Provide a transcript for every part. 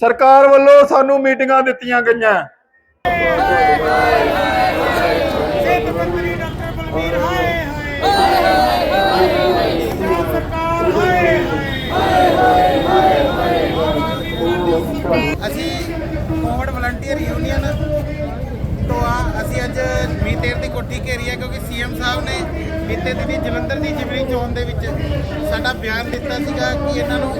ਸਰਕਾਰ ਵੱਲੋਂ ਸਾਨੂੰ ਮੀਟਿੰਗਾਂ ਦਿੱਤੀਆਂ ਗਈਆਂ। ਸਿਹਤ ਮੰਤਰੀ ਡਾਕਟਰ ਬਲਬੀਰ ਹਾਏ ਹਾਏ ਪੰਜਾਬ ਸਰਕਾਰ ਹਾਏ ਅਸੀਂ ਕੋਵਿਡ ਵਲੰਟੀਅਰ ਯੂਨੀਅਨ ਤੋਂ ਆ, ਅਸੀਂ ਅੱਜ ਮੀਤੇਰ ਦੀ ਕੋਠੀ ਘੇਰੀ ਹੈ ਕਿਉਂਕਿ ਸੀਐਮ ਸਾਹਿਬ ਨੇ ਬੀਤੇ ਦਿਨੀ ਜਲੰਧਰ ਦੀ ਜਿਮਨੀ ਚੋਣ ਦੇ ਵਿੱਚ ਸਾਡਾ ਬਿਆਨ ਦਿੱਤਾ ਸੀਗਾ ਕਿ ਇਹਨਾਂ ਨੂੰ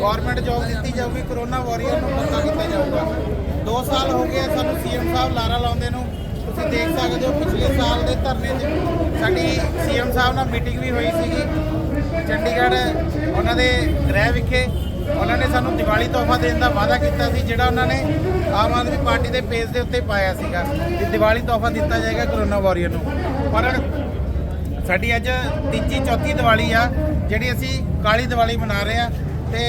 ਗਵਰਨਮੈਂਟ ਜੌਬ ਦਿੱਤੀ ਜਾਊਗੀ ਕਰੋਨਾ ਵਾਰੀਅਰ ਨੂੰ ਪੱਕਾ ਕੀਤਾ ਜਾਊਗਾ। 2 ਸਾਲ ਹੋ ਗਏ ਆ ਸਾਨੂੰ ਸੀਐਮ ਸਾਹਿਬ ਲਾਰਾ ਲਾਉਂਦੇ ਨੂੰ। ਤੁਸੀਂ ਦੇਖ ਸਕਦੇ ਹੋ, ਪਿਛਲੇ ਸਾਲ ਦੇ ਧਰਨੇ 'ਚ ਸਾਡੀ ਸੀਐਮ ਸਾਹਿਬ ਨਾਲ ਮੀਟਿੰਗ ਵੀ ਹੋਈ ਸੀਗੀ। ਚੰਡੀਗੜ੍ਹ, ਉਹਨਾਂ ਦੇ ਗ੍ਰਹਿ ਵਿਖੇ ਉਹਨਾਂ ਨੇ ਸਾਨੂੰ ਦੀਵਾਲੀ ਤੋਹਫਾ ਦੇਣ ਦਾ ਵਾਅਦਾ ਕੀਤਾ ਸੀ, ਜਿਹੜਾ ਉਹਨਾਂ ਨੇ ਆਮ ਆਦਮੀ ਪਾਰਟੀ ਦੇ ਪੇਜ ਦੇ ਉੱਤੇ ਪਾਇਆ ਸੀਗਾ ਕਿ ਦੀਵਾਲੀ ਤੋਹਫਾ ਦਿੱਤਾ ਜਾਏਗਾ ਕਰੋਨਾ ਵਾਰੀਅਰ ਨੂੰ। ਪਰ ਸਾਡੀ ਅੱਜ ਤੀਜੀ, ਚੌਥੀ ਦੀਵਾਲੀ ਆ, ਜਿਹੜੀ ਅਸੀਂ ਕਾਲੀ ਦੀਵਾਲੀ ਮਨਾ ਰਹੇ ਆ ਤੇ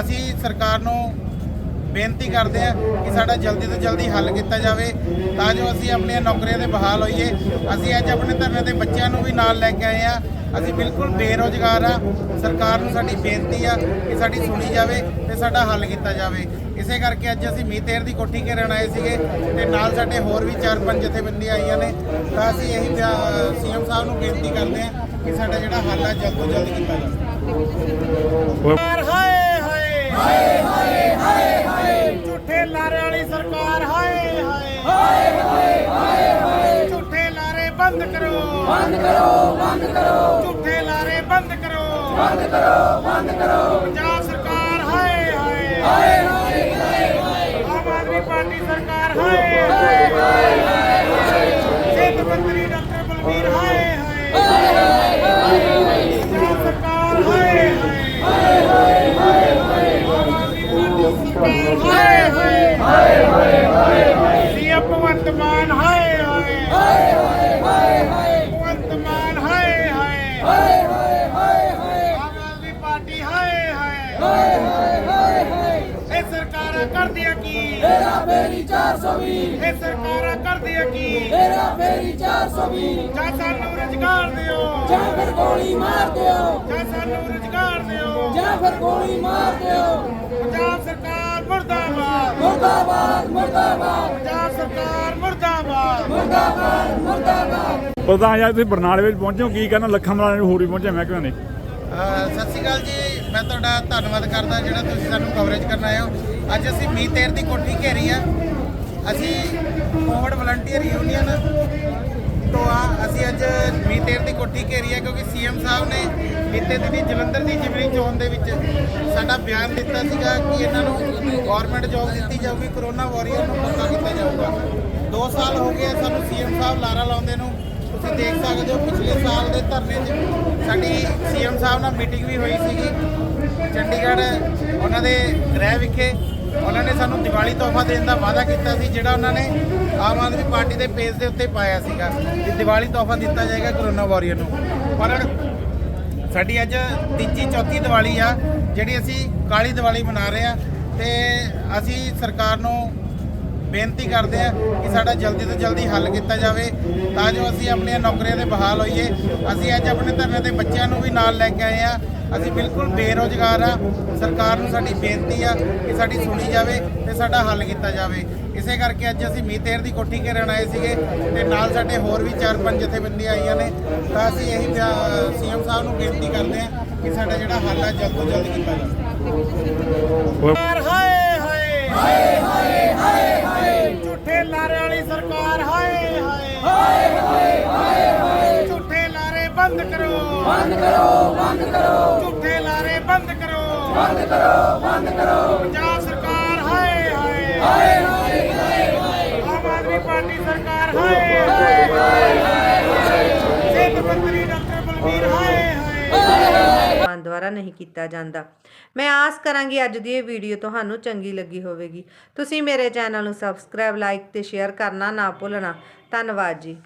ਅਸੀਂ ਸਰਕਾਰ ਨੂੰ ਬੇਨਤੀ ਕਰਦੇ ਆ ਕਿ ਸਾਡਾ ਜਲਦੀ ਤੋਂ ਜਲਦੀ ਹੱਲ ਕੀਤਾ ਜਾਵੇ, ਤਾਂ ਜੋ ਅਸੀਂ ਆਪਣੀਆਂ ਨੌਕਰੀਆਂ ਦੇ ਬਹਾਲ ਹੋਈਏ। ਅਸੀਂ ਅੱਜ ਆਪਣੇ ਧਰਨੇ ਦੇ ਬੱਚਿਆਂ ਨੂੰ ਵੀ ਨਾਲ ਲੈ ਕੇ ਆਏ ਆ ਅਸੀਂ ਬਿਲਕੁਲ ਬੇਰੋਜ਼ਗਾਰ ਆ। ਸਰਕਾਰ ਨੂੰ ਸਾਡੀ ਬੇਨਤੀ ਆ ਕਿ ਸਾਡੀ ਸੁਣੀ ਜਾਵੇ ਤੇ ਸਾਡਾ ਹੱਲ ਕੀਤਾ ਜਾਵੇ। ਇਸੇ ਕਰਕੇ ਅੱਜ ਅਸੀਂ ਮੀਤੇਰ ਦੀ ਕੋਠੀ ਘੇਰਨ ਆਏ ਸੀਗੇ ਤੇ ਨਾਲ ਸਾਡੇ ਹੋਰ ਵੀ ਚਾਰ ਪੰਜ ਜਥੇਬੰਦੀਆਂ ਆਈਆਂ ਨੇ। ਤਾਂ ਅਸੀਂ ਇਹੀ ਸੀਐਮ ਸਾਹਿਬ ਨੂੰ ਬੇਨਤੀ ਕਰਦੇ ਆ ਕਿ ਸਾਡਾ ਜਿਹੜਾ ਹੱਲ ਆ ਜਲਦ ਤੋਂ ਜਲਦ ਕੀਤਾ ਜਾਵੇ ਹਾਏ ਹਾਏ ਹਾਏ ਹਾਏ ਹਾਏ ਹਾਏ ਝੂਠੇ ਲਾਰੇ ਵਾਲੀ ਸਰਕਾਰ ਹਾਏ ਹਾਏ ਹਾਏ ਹਾਏ ਹਾਏ ਝੂਠੇ ਲਾਰੇ ਬੰਦ ਕਰੋ। ਬੰਦ ਕਰੋ ਬੰਦ ਕਰੋ। ਝੂਠੇ ਲਾਰੇ ਬੰਦ ਕਰੋ। ਬੰਦ ਕਰੋ ਬੰਦ ਕਰੋ। ਪੰਜਾਬ ਸਰਕਾਰ ਹਾਏ ਹਾਏ ਹਾਏ ਹਾਏ ਆਮ ਆਦਮੀ ਪਾਰਟੀ ਸਰਕਾਰ ਹਾਏ ਹਾਏ ਹਾਏ ਸਿਹਤ ਮੰਤਰੀ ਡਾਕਟਰ ਬਲਬੀਰ ਹਾਏ ਹਾਏ ਪੰਜਾਬ ਸਰਕਾਰ ਹਾਏ ਹਾਏ ਹਾਏ ਹਾਏ ਹਾਏ ਹਾਏ ਹਾਏ ਸੀਐਮ ਭਗਵੰਤ ਮਾਨ ਹਾਏ ਹਾਏ ਹਾਏ ਹਾਏ ਹਾਏ ਭਗਵੰਤ ਮਾਨ ਹਾਏ ਹਾਏ ਹਾਏ ਹਾਏ ਹਾਏ ਆਮ ਆਦਮੀ ਪਾਰਟੀ ਹਾਏ ਹਾਏ ਹਾਏ ਹਾਏ ਹਾਏ ਇਹ ਸਰਕਾਰਾਂ ਕਰਦੀਆਂ ਕੀ? ਤੇਰਾ ਫੇਰੀ 420 ਇਹ ਸਰਕਾਰਾਂ ਕਰਦੀਆਂ ਕੀ? ਤੇਰਾ ਫੇਰੀ 420 ਜਾਂ ਸਾਨੂੰ ਰੁਜ਼ਗਾਰ ਦਿਓ। ਜਾਂ ਫਿਰ ਗੋਲੀ ਮਾਰ ਦਿਓ। ਜਾਂ ਸਾਨੂੰ ਰੁਜ਼ਗਾਰ ਦਿਓ। ਜਾਂ ਫਿਰ ਗੋਲੀ ਮਾਰ ਦਿਓ। ਪੰਜਾਬ ਸਰਕਾਰ ਮੁਰਦਾਬਾਦ। ਮੁਰਦਾਬਾਦ ਮੁਰਦਾਬਾਦ। ਪੰਜਾਬ ਸਰਕਾਰ ਮੁਰਦਾਬਾਦ। ਮੁਰਦਾਬਾਦ ਮੁਰਦਾਬਾਦ। ਪ੍ਰਧਾਨ ਜੀ ਤੁਸੀਂ ਬਰਨਾਲੇ ਵਿੱਚ ਪਹੁੰਚੇ ਹੋ ਕੀ ਕਹਿਣਾ? ਲੱਖਾਂ ਮਲਾਣੇ ਨੂੰ ਹੋਰ ਵੀ ਪਹੁੰਚੇ ਮੈਂ ਕਿਹਾ ਨੇ ਸਤਿ ਸ਼੍ਰੀ ਅਕਾਲ ਜੀ। ਮੈਂ ਤੁਹਾਡਾ ਧੰਨਵਾਦ ਕਰਦਾ ਜਿਹੜਾ ਤੁਸੀਂ ਸਾਨੂੰ ਕਵਰੇਜ ਕਰਨ ਆਏ ਹੋ। ਅੱਜ ਅਸੀਂ ਮੀਤੇਰ ਦੀ ਕੋਠੀ ਘੇਰੀ ਆ। ਅਸੀਂ ਕੋਵਿਡ ਵਲੰਟੀਅਰ ਯੂਨੀਅਨ ਤੋਂ ਆ। ਅਸੀਂ ਅੱਜ ਮੀਤੇਰ ਦੀ ਕੋਠੀ ਘੇਰੀ ਆ ਕਿਉਂਕਿ ਸੀਐਮ ਸਾਹਿਬ ਨੇ ਬੀਤੇ ਦਿਨੀ ਜਲੰਧਰ ਦੀ ਜਿਮਨੀ ਚੋਣ ਦੇ ਵਿੱਚ ਸਾਡਾ ਬਿਆਨ ਦਿੱਤਾ ਸੀਗਾ ਕਿ ਇਹਨਾਂ ਨੂੰ ਗਵਰਨਮੈਂਟ ਜੌਬ ਦਿੱਤੀ ਜਾਊਗੀ ਕਰੋਨਾ ਵਾਰੀਅਰ ਨੂੰ ਪੱਕਾ ਕੀਤਾ ਜਾਊਗਾ। 2 ਸਾਲ ਹੋ ਗਏ ਆ ਸਾਨੂੰ ਸੀਐਮ ਸਾਹਿਬ ਲਾਰਾ ਲਾਉਂਦੇ ਨੂੰ। ਤੁਸੀਂ ਦੇਖ ਸਕਦੇ ਹੋ ਪਿਛਲੇ ਸਾਲ ਦੇ ਧਰਨੇ 'ਚ ਸਾਡੀ ਸੀਐਮ ਸਾਹਿਬ ਨਾਲ ਮੀਟਿੰਗ ਵੀ ਹੋਈ ਸੀਗੀ। ਚੰਡੀਗੜ੍ਹ ਉਹਨਾਂ ਦੇ ਗ੍ਰਹਿ ਵਿਖੇ ਉਹਨਾਂ ਨੇ ਸਾਨੂੰ ਦੀਵਾਲੀ ਤੋਹਫਾ ਦੇਣ ਦਾ ਵਾਅਦਾ ਕੀਤਾ ਸੀ, ਜਿਹੜਾ ਉਹਨਾਂ ਨੇ ਆਮ ਆਦਮੀ ਪਾਰਟੀ ਦੇ ਪੇਜ ਦੇ ਉੱਤੇ ਪਾਇਆ ਸੀਗਾ ਕਿ ਦੀਵਾਲੀ ਤੋਹਫਾ ਦਿੱਤਾ ਜਾਏਗਾ ਕਰੋਨਾ ਵਾਰੀਅਰ ਨੂੰ। ਪਰ ਸਾਡੀ ਅੱਜ ਤੀਜੀ, ਚੌਥੀ ਦੀਵਾਲੀ ਆ, ਜਿਹੜੀ ਅਸੀਂ ਕਾਲੀ ਦੀਵਾਲੀ ਮਨਾ ਰਹੇ ਆ ਤੇ ਅਸੀਂ ਸਰਕਾਰ ਨੂੰ ਬੇਨਤੀ ਕਰਦੇ ਆ ਕਿ ਸਾਡਾ ਜਲਦੀ ਤੋਂ ਜਲਦੀ ਹੱਲ ਕੀਤਾ ਜਾਵੇ, ਤਾਂ ਜੋ ਅਸੀਂ ਆਪਣੀਆਂ ਨੌਕਰੀਆਂ ਦੇ ਬਹਾਲ ਹੋਈਏ। ਅਸੀਂ ਅੱਜ ਆਪਣੇ ਧਰਨੇ ਦੇ ਬੱਚਿਆਂ ਨੂੰ ਵੀ ਨਾਲ ਲੈ ਕੇ ਆਏ ਆ ਅਸੀਂ ਬਿਲਕੁਲ ਬੇਰੋਜ਼ਗਾਰ ਆ ਸਰਕਾਰ ਨੂੰ ਸਾਡੀ ਬੇਨਤੀ ਆ ਕਿ ਸਾਡੀ ਸੁਣੀ ਜਾਵੇ ਤੇ ਸਾਡਾ ਹੱਲ ਕੀਤਾ ਜਾਵੇ। ਇਸੇ ਕਰਕੇ ਅੱਜ ਅਸੀਂ ਮੀਤੇਰ ਦੀ ਕੋਠੀ ਘੇਰਨ ਆਏ ਸੀਗੇ ਤੇ ਨਾਲ ਸਾਡੇ ਹੋਰ ਵੀ ਚਾਰ ਪੰਜ ਜਥੇਬੰਦੀਆਂ ਆਈਆਂ ਨੇ। ਤਾਂ ਅਸੀਂ ਇਹੀ ਸੀਐਮ ਸਾਹਿਬ ਨੂੰ ਬੇਨਤੀ ਕਰਦੇ ਆ ਕਿ ਸਾਡਾ ਜਿਹੜਾ ਹੱਲ ਆ ਜਲਦ ਤੋਂ ਜਲਦ ਕੀਤਾ ਜਾਵੇ। ਹਾਏ ਹਾਏ ਹਾਏ ਹਾਏ ਝੂਠੇ ਲਾਰੇ ਵਾਲੀ ਸਰਕਾਰ, ਹਾਏ ਹਾਏ। ਹਾਏ ਹਾਏ ਹਾਏ ਝੂਠੇ ਲਾਰੇ ਬੰਦ ਕਰੋ। ਬੰਦ ਕਰੋ ਬੰਦ ਕਰੋ ਝੂਠੇ ਲਾਰੇ ਬੰਦ ਕਰੋ। ਬੰਦ ਕਰੋ ਬੰਦ ਕਰੋ ਪੰਜਾਬ ਸਰਕਾਰ ਹਾਏ ਹਾਏ ਹਾਏ ਹਾਏ ਹਾਏ। ਆਮ ਆਦਮੀ ਪਾਰਟੀ ਸਰਕਾਰ, ਹਾਏ ਹਾਏ। ਸਿਹਤ ਮੰਤਰੀ ਡਾਕਟਰ ਬਲਬੀਰ, ਹਾਏ। ਹਾਏ ਦੁਆਰਾ ਨਹੀਂ ਕੀਤਾ ਜਾਂਦਾ। ਮੈਂ ਆਸ ਕਰਾਂਗੀ ਅੱਜ ਦੀ ਇਹ ਵੀਡੀਓ ਤੁਹਾਨੂੰ ਚੰਗੀ ਲੱਗੀ ਹੋਵੇਗੀ। ਤੁਸੀਂ ਮੇਰੇ ਚੈਨਲ ਨੂੰ ਸਬਸਕ੍ਰਾਈਬ ਲਾਈਕ ਤੇ ਸ਼ੇਅਰ ਕਰਨਾ ਨਾ ਭੁੱਲਣਾ। ਧੰਨਵਾਦ ਜੀ।